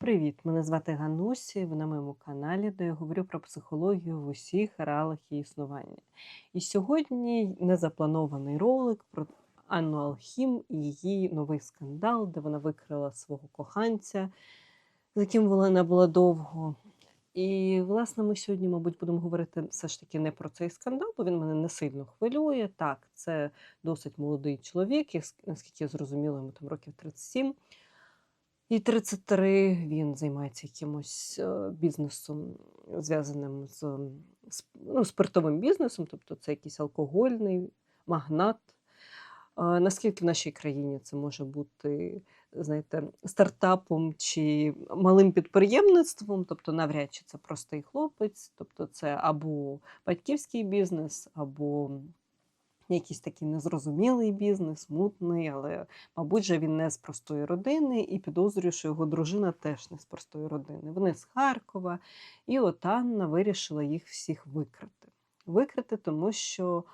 Привіт! Мене звати Ганусі. Ви на моєму каналі, де я говорю про психологію в усіх реалах її існування. І сьогодні незапланований ролик про Анну Алхім і її новий скандал, де вона викрила свого коханця, з яким вона була довго. І, власне, ми сьогодні, мабуть, будемо говорити все ж таки не про цей скандал, бо він мене не сильно хвилює. Так, це досить молодий чоловік, наскільки я зрозуміла, йому там років 37. І 33 він займається якимось е, бізнесом, зв'язаним з ну, спиртовим бізнесом, тобто це якийсь алкогольний магнат. Наскільки в нашій країні це може бути, знаєте, стартапом чи малим підприємництвом, тобто навряд чи це простий хлопець, тобто це або батьківський бізнес, або якийсь такий незрозумілий бізнес, мутний, але, мабуть, же він не з простої родини, і підозрюю, що його дружина теж не з простої родини. Вони з Харкова, і от Анна вирішила їх всіх викрити. Викрити, тому що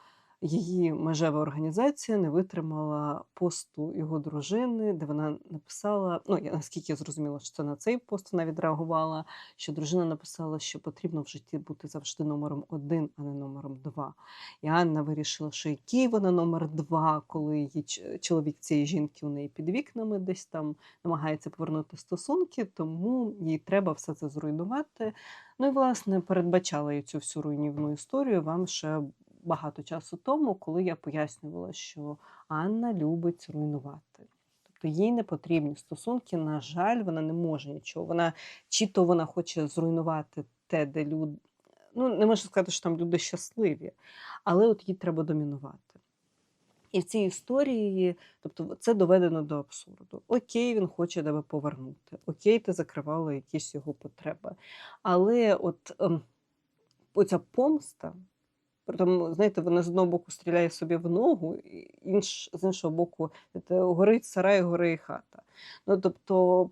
її межева організація не витримала посту його дружини, де вона написала: ну, я наскільки я зрозуміла, що це на цей пост вона відреагувала, що дружина написала, що потрібно в житті бути завжди номером один, а не номером два. І Анна вирішила, що який вона номер два, коли її чоловік цієї жінки у неї під вікнами десь там намагається повернути стосунки, тому їй треба все це зруйнувати. Ну і власне передбачала цю всю руйнівну історію вам ще багато часу тому, коли я пояснювала, що Анна любить руйнувати. Тобто їй не потрібні стосунки. На жаль, вона не може нічого. Вона чи то вона хоче зруйнувати те, де люди. Ну, не можу сказати, що там люди щасливі, але от їй треба домінувати. І в цій історії, тобто, це доведено до абсурду. Окей, він хоче тебе повернути. Окей, ти закривала якісь його потреби. Але от ем, оця помста, Притому, знаєте, вона з одного боку стріляє собі в ногу, інш, з іншого боку, горить сарай, горить хата. Ну, тобто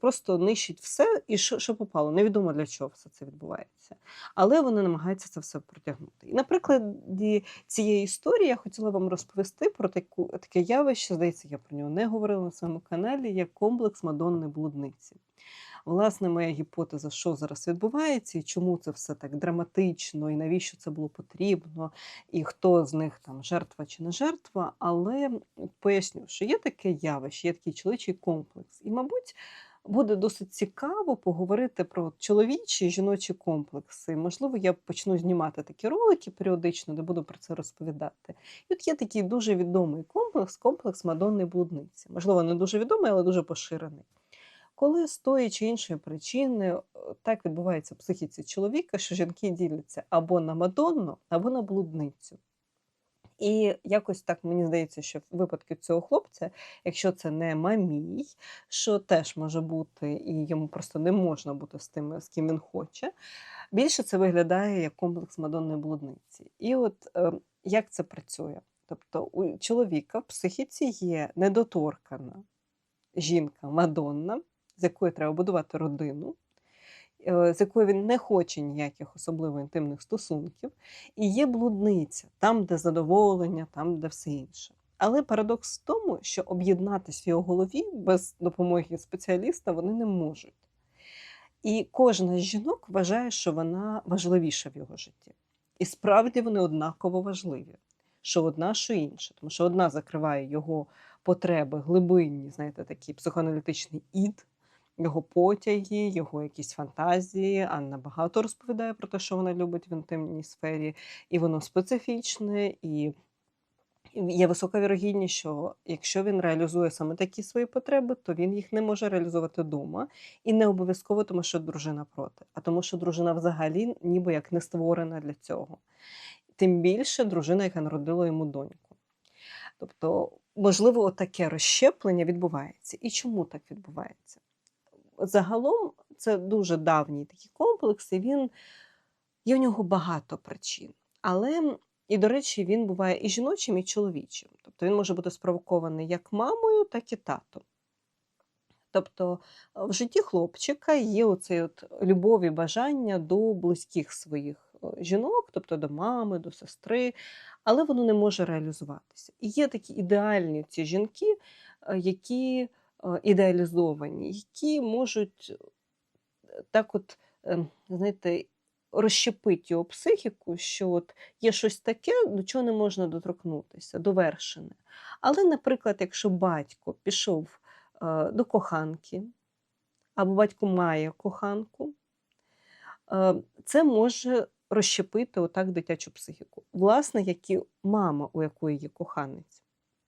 просто нищить все, і що, що попало. Невідомо для чого все це відбувається. Але вони намагаються це все протягнути. І на прикладі цієї історії я хотіла вам розповісти про таку, таке явище, здається, я про нього не говорила на своєму каналі, як комплекс Мадонни блудниці. Власне, моя гіпотеза, що зараз відбувається, і чому це все так драматично, і навіщо це було потрібно, і хто з них там жертва чи не жертва. Але поясню, що є таке явище, є такий чоловічий комплекс. І, мабуть, буде досить цікаво поговорити про чоловічі і жіночі комплекси. Можливо, я почну знімати такі ролики періодично, де буду про це розповідати. І от є такий дуже відомий комплекс, комплекс Мадонни блудниці. Можливо, не дуже відомий, але дуже поширений. Коли з тої чи іншої причини е, так відбувається в психіці чоловіка, що жінки діляться або на Мадонну, або на блудницю. І якось так мені здається, що в випадку цього хлопця, якщо це не мамій, що теж може бути, і йому просто не можна бути з тим, з ким він хоче, більше це виглядає як комплекс Мадонни блудниці. І от е, як це працює? Тобто у чоловіка в психіці є недоторкана жінка Мадонна, з якою треба будувати родину, е, з якою він не хоче ніяких особливо інтимних стосунків, і є блудниця, там, де задоволення, там, де все інше. Але парадокс в тому, що об'єднатися в його голові без допомоги спеціаліста вони не можуть. І кожна з жінок вважає, що вона важливіша в його житті. І справді вони однаково важливі, що одна, що інша. Тому що одна закриває його потреби, глибинні, знаєте, такий психоаналітичний ід, його потяги, його якісь фантазії. Анна багато розповідає про те, що вона любить в інтимній сфері, і воно специфічне, і є висока вірогідність, що якщо він реалізує саме такі свої потреби, то він їх не може реалізувати вдома. І не обов'язково, тому що дружина проти, а тому, що дружина взагалі ніби як не створена для цього. Тим більше дружина, яка народила йому доньку. Тобто, можливо, таке розщеплення відбувається. І чому так відбувається? Загалом це дуже давній такий комплекс, і він є в нього багато причин. Але, і, до речі, він буває і жіночим, і чоловічим. Тобто він може бути спровокований як мамою, так і татом. Тобто е, в житті хлопчика є оцей от любов і бажання до близьких своїх е, жінок, тобто до мами, до сестри, але воно не може реалізуватися. І є такі ідеальні ці жінки, е, які ідеалізовані, які можуть е, так от, знаєте, розщепити його психіку, що от є щось таке, до чого не можна доторкнутися, довершене. Але, наприклад, якщо батько пішов е, до коханки, або батько має коханку, е, це може розщепити отак дитячу психіку. Власне, як і мама, у якої є коханець,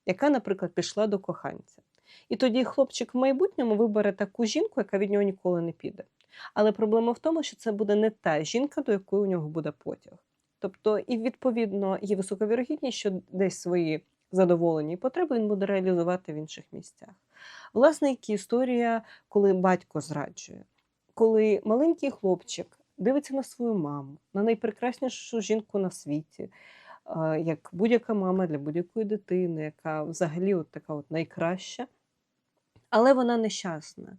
яка, наприклад, пішла до коханця. І тоді хлопчик в майбутньому вибере таку жінку, яка від нього ніколи не піде. Але проблема в тому, що це буде не та жінка, до якої у нього буде потяг. Тобто, і відповідно є висока вірогідність, що десь свої задоволені потреби він буде реалізувати в інших місцях. Власне, як історія, коли батько зраджує, коли маленький хлопчик дивиться на свою маму, на найпрекраснішу жінку на світі, е, як будь-яка мама для будь-якої дитини, яка взагалі от така от найкраща. Але вона нещасна.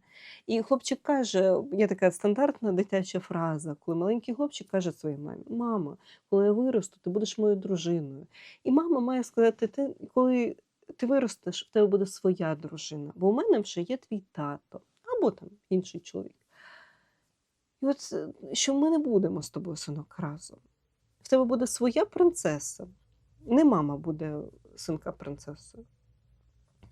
І хлопчик каже, є така стандартна дитяча фраза, коли маленький хлопчик каже своїй мамі: Мама, коли я виросту, ти будеш моєю дружиною. І мама має сказати: ти, коли ти виростеш, в тебе буде своя дружина, бо у мене вже є твій тато або там інший чоловік. І от е, що ми не будемо з тобою, синок, разом. В тебе буде своя принцеса. Не мама буде синка принцесою.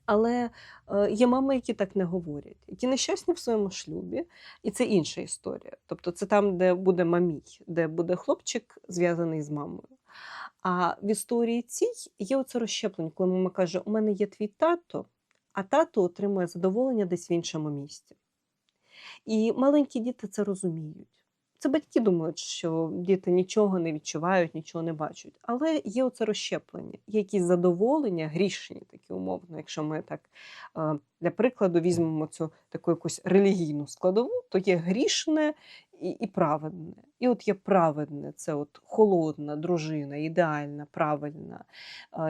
Але е, є мами, які так не говорять, які нещасні в своєму шлюбі, і це інша історія. Тобто це там, де буде мамій, де буде хлопчик зв'язаний з мамою. А в історії цій є оце розщеплення, коли мама каже: У мене є твій тато, а тато отримує задоволення десь в іншому місці. І маленькі діти це розуміють. Це батьки думають, що діти нічого не відчувають, нічого не бачать. Але є оце розщеплення, є якісь задоволення, грішні такі умовно. Якщо ми так для прикладу візьмемо цю таку якусь релігійну складову, то є грішне і, і праведне. І от є праведне, це от холодна дружина, ідеальна, правильна,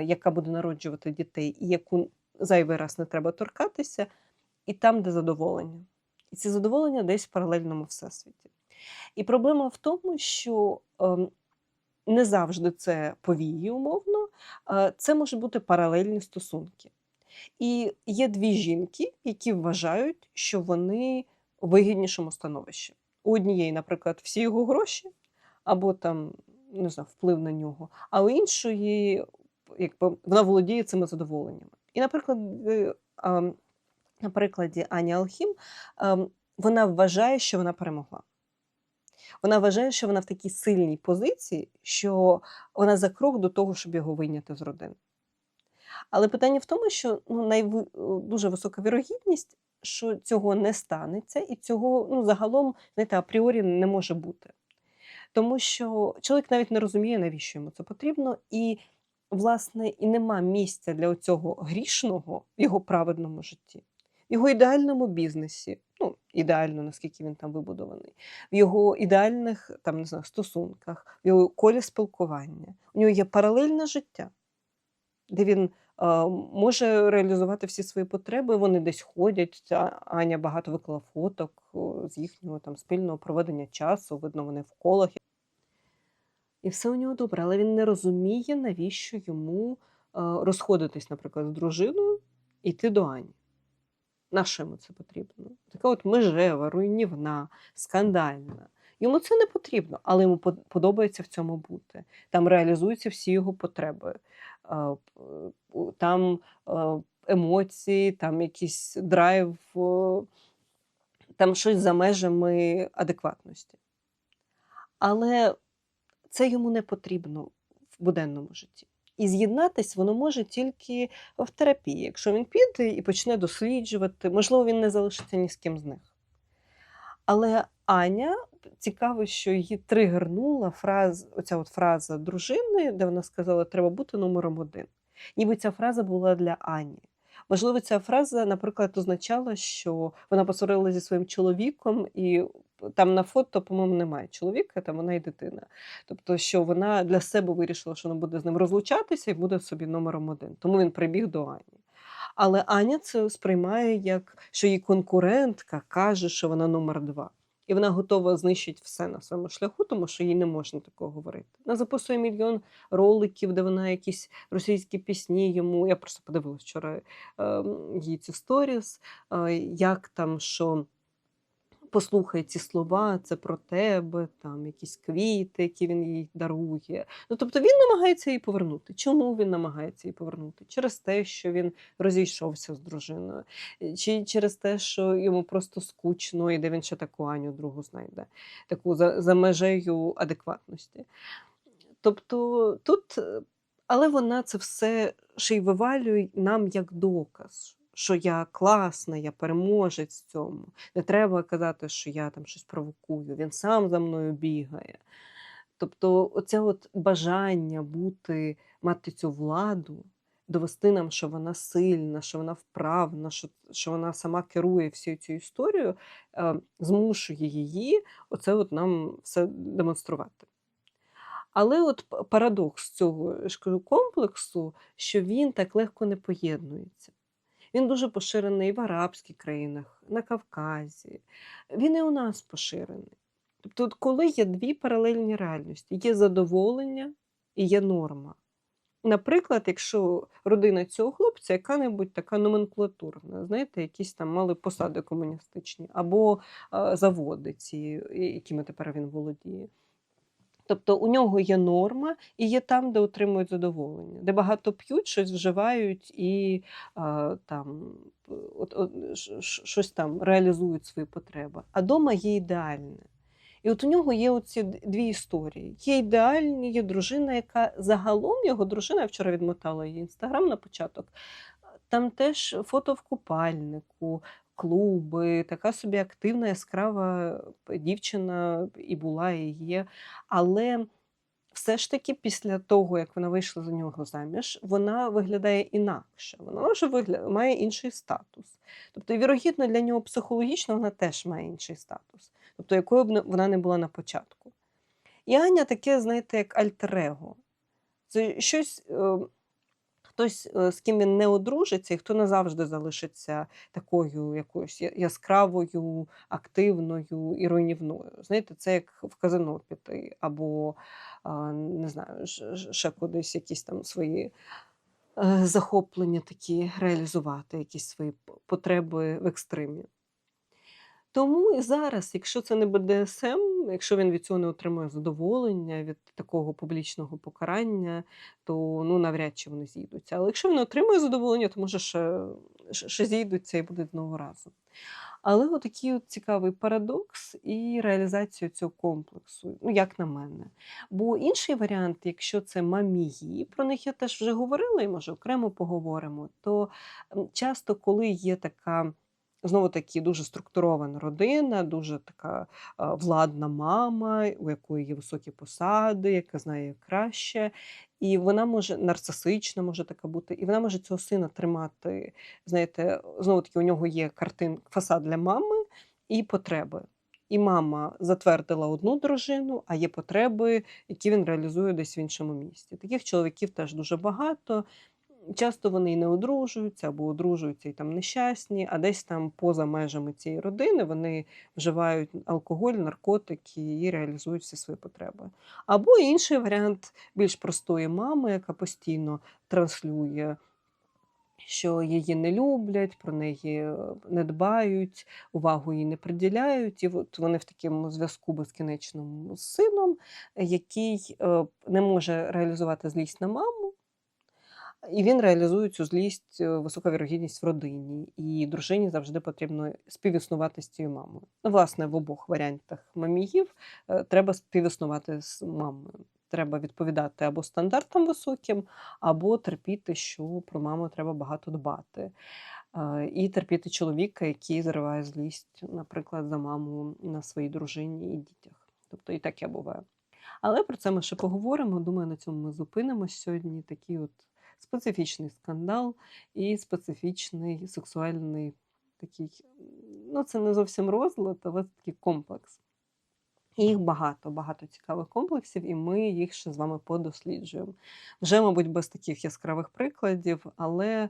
яка буде народжувати дітей, і яку зайвий раз не треба торкатися, і там, де задоволення. І ці задоволення десь в паралельному всесвіті. І проблема в тому, що ем, не завжди це повії, умовно, це можуть бути паралельні стосунки. І є дві жінки, які вважають, що вони в вигіднішому становищі. У однієї, наприклад, всі його гроші, або там не знаю, вплив на нього, а у іншої, якби вона володіє цими задоволеннями. І, наприклад, ем, на прикладі Ані Алхім, ем, вона вважає, що вона перемогла. Вона вважає, що вона в такій сильній позиції, що вона за крок до того, щоб його вийняти з родини. Але питання в тому, що ну, найви... дуже висока вірогідність, що цього не станеться, і цього ну, загалом знаєте, апріорі не може бути. Тому що чоловік навіть не розуміє, навіщо йому це потрібно, і, власне, і нема місця для цього грішного в його праведному житті його ідеальному бізнесі, ну, ідеально, наскільки він там вибудований, в його ідеальних там, не знаю, стосунках, в його колі спілкування. У нього є паралельне життя, де він е, може реалізувати всі свої потреби. Вони десь ходять. Аня багато виклала фоток з їхнього там спільного проведення часу, видно, вони в колах. І все у нього добре, але він не розуміє, навіщо йому розходитись, наприклад, з дружиною і йти до Ані. На що йому це потрібно? Така от межева, руйнівна, скандальна. Йому це не потрібно, але йому подобається в цьому бути. Там реалізуються всі його потреби, там емоції, там якийсь драйв, там щось за межами адекватності. Але це йому не потрібно в буденному житті. І з'єднатись воно може тільки в терапії, якщо він піде і почне досліджувати, можливо, він не залишиться ні з ким з них. Але Аня цікаво, що її тригернула фраз, оця от фраза дружини, де вона сказала, треба бути номером один. Ніби ця фраза була для Ані. Можливо, ця фраза, наприклад, означала, що вона посварилася зі своїм чоловіком, і там на фото, по-моєму, немає чоловіка, там вона і дитина. Тобто, що вона для себе вирішила, що вона буде з ним розлучатися і буде собі номером один. Тому він прибіг до Ані. Але Аня це сприймає як що її конкурентка каже, що вона номер два. І вона готова знищити все на своєму шляху, тому що їй не можна такого говорити. Вона записує мільйон роликів, де вона якісь російські пісні йому. Я просто подивилась вчора е, її ці сторіс, е, як там що. Послухай ці слова, це про тебе, там якісь квіти, які він їй дарує. Ну тобто він намагається її повернути. Чому він намагається її повернути? Через те, що він розійшовся з дружиною, чи через те, що йому просто скучно, і де він ще таку Аню другу знайде, таку за, за межею адекватності. Тобто тут, е, але вона це все ще й вивалює нам як доказ що я класна, я переможець в цьому. Не треба казати, що я там щось провокую, він сам за мною бігає. Тобто, оце от бажання бути, мати цю владу, довести нам, що вона сильна, що вона вправна, що що вона сама керує всією цю історію, е, змушує її оце от нам все демонструвати. Але от парадокс цього комплексу, що він так легко не поєднується. Він дуже поширений в арабських країнах, на Кавказі. Він і у нас поширений. Тобто, коли є дві паралельні реальності, є задоволення і є норма. Наприклад, якщо родина цього хлопця, яка-небудь така номенклатурна, знаєте, якісь там мали посади комуністичні, або заводи, ці, якими тепер він володіє. Тобто у нього є норма і є там, де отримують задоволення, де багато п'ють, щось вживають і а, там от, от, щось там реалізують свої потреби. А дома є ідеальне. І от у нього є оці дві історії. Є ідеальні, є дружина, яка загалом його дружина, я вчора відмотала її інстаграм на початок. Там теж фото в купальнику, клуби, така собі активна, яскрава дівчина і була, і є. Але все ж таки, після того, як вона вийшла за нього заміж, вона виглядає інакше. Вона вже вигля... має інший статус. Тобто, вірогідно, для нього психологічно вона теж має інший статус, тобто, якою б вона не була на початку. І Аня таке, знаєте, як альтер-его. Це щось ем, хтось, е, з ким він не одружиться, і хто назавжди залишиться такою якоюсь яскравою, активною і руйнівною. Знаєте, це як в казино піти, або не знаю, ще кудись якісь там свої. Е, захоплення такі реалізувати, якісь свої потреби в екстримі. Тому і зараз, якщо це не БДСМ, якщо він від цього не отримує задоволення від такого публічного покарання, то ну навряд чи вони зійдуться. Але якщо він отримує задоволення, то може ще, ще зійдуться і будуть знову разом. Але отакий от цікавий парадокс і реалізацію цього комплексу, ну як на мене. Бо інший варіант, якщо це мамії, про них я теж вже говорила і може окремо поговоримо, то часто, коли є така. Знову таки дуже структурована родина, дуже така владна мама, у якої є високі посади, яка знає краще. І вона може нарцисична, може така бути, і вона може цього сина тримати. Знаєте, знову таки у нього є картин, фасад для мами і потреби. І мама затвердила одну дружину, а є потреби, які він реалізує десь в іншому місті. Таких чоловіків теж дуже багато. Часто вони і не одружуються або одружуються і там нещасні, а десь там поза межами цієї родини вони вживають алкоголь, наркотики і реалізують всі свої потреби. Або інший варіант більш простої мами, яка постійно транслює. Що її не люблять, про неї е, не дбають, увагу їй не приділяють, і от вони в такому зв'язку безкінечному з сином, який е, не може реалізувати злість на маму, і він реалізує цю злість, е, висока вірогідність в родині, і дружині завжди потрібно співіснувати з цією мамою. Ну, власне, в обох варіантах маміїв е, треба співіснувати з мамою. Треба відповідати або стандартам високим, або терпіти, що про маму треба багато дбати. Е, і терпіти чоловіка, який зриває злість, наприклад, за маму на своїй дружині і дітях. Тобто і таке буває. Але про це ми ще поговоримо. Думаю, на цьому ми зупинимось сьогодні. Такі от специфічний скандал і специфічний сексуальний такий, ну це не зовсім розлад, але такий комплекс. Їх багато, багато цікавих комплексів, і ми їх ще з вами подосліджуємо. Вже, мабуть, без таких яскравих прикладів, але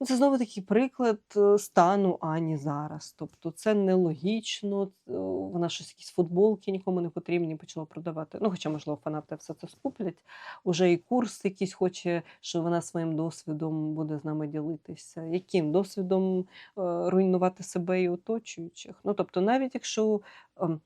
Це знову такий приклад е, стану Ані зараз. Тобто це нелогічно, е, вона щось якісь футболки нікому не потрібні почала продавати. Ну, хоча, можливо, фанати все це скуплять. Уже і курс якийсь хоче, що вона своїм досвідом буде з нами ділитися. Яким досвідом е, руйнувати себе і оточуючих? Ну, тобто, навіть якщо ем,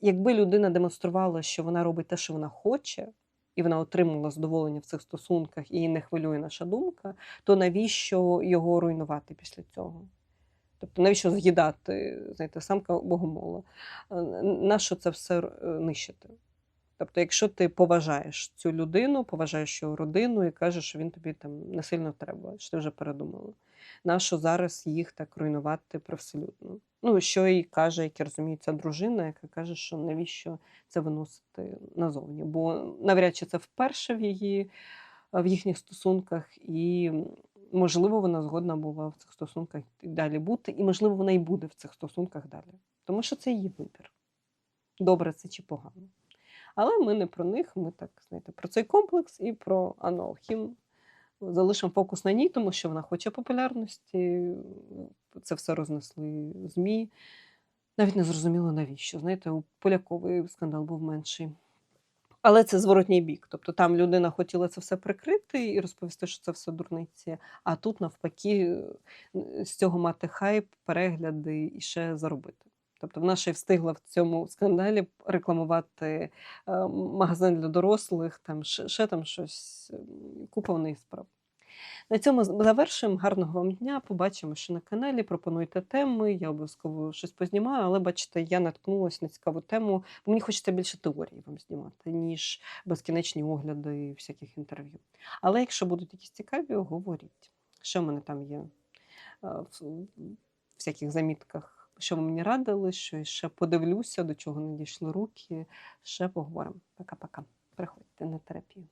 якби людина демонструвала, що вона робить те, що вона хоче, і вона отримала задоволення в цих стосунках, і її не хвилює наша думка, то навіщо його руйнувати після цього? Тобто, навіщо з'їдати, знаєте, самка богомола? Е, Нащо це все е, нищити? Тобто, якщо ти поважаєш цю людину, поважаєш його родину і кажеш, що він тобі там не сильно треба, що ти вже передумала. Нащо зараз їх так руйнувати привселюдно? Ну, що і каже, як я розумію, ця дружина, яка каже, що навіщо це виносити назовні? Бо навряд чи це вперше в її в їхніх стосунках, і можливо, вона згодна була в цих стосунках і далі бути, і можливо, вона і буде в цих стосунках далі. Тому що це її вибір. Добре це чи погано. Але ми не про них, ми так знаєте, про цей комплекс і про Анну Залишимо фокус на ній, тому що вона хоче популярності. Це все рознесли ЗМІ. Навіть не зрозуміло навіщо. Знаєте, у Полякової скандал був менший. Але це зворотній бік. Тобто там людина хотіла це все прикрити і розповісти, що це все дурниці. А тут, навпаки, з цього мати хайп, перегляди і ще заробити. Тобто вона ще встигла в цьому скандалі рекламувати е, магазин для дорослих, там ще, там щось, купа справ. На цьому завершуємо. Гарного вам дня. Побачимо, що на каналі. Пропонуйте теми. Я обов'язково щось познімаю, але бачите, я наткнулася на цікаву тему. Мені хочеться більше теорії вам знімати, ніж безкінечні огляди всяких інтерв'ю. Але якщо будуть якісь цікаві, говоріть. Що в мене там є е, в всяких замітках, що ви мені радили, що ще подивлюся, до чого не дійшли руки. Ще поговоримо. Пока-пока. Приходьте на терапію.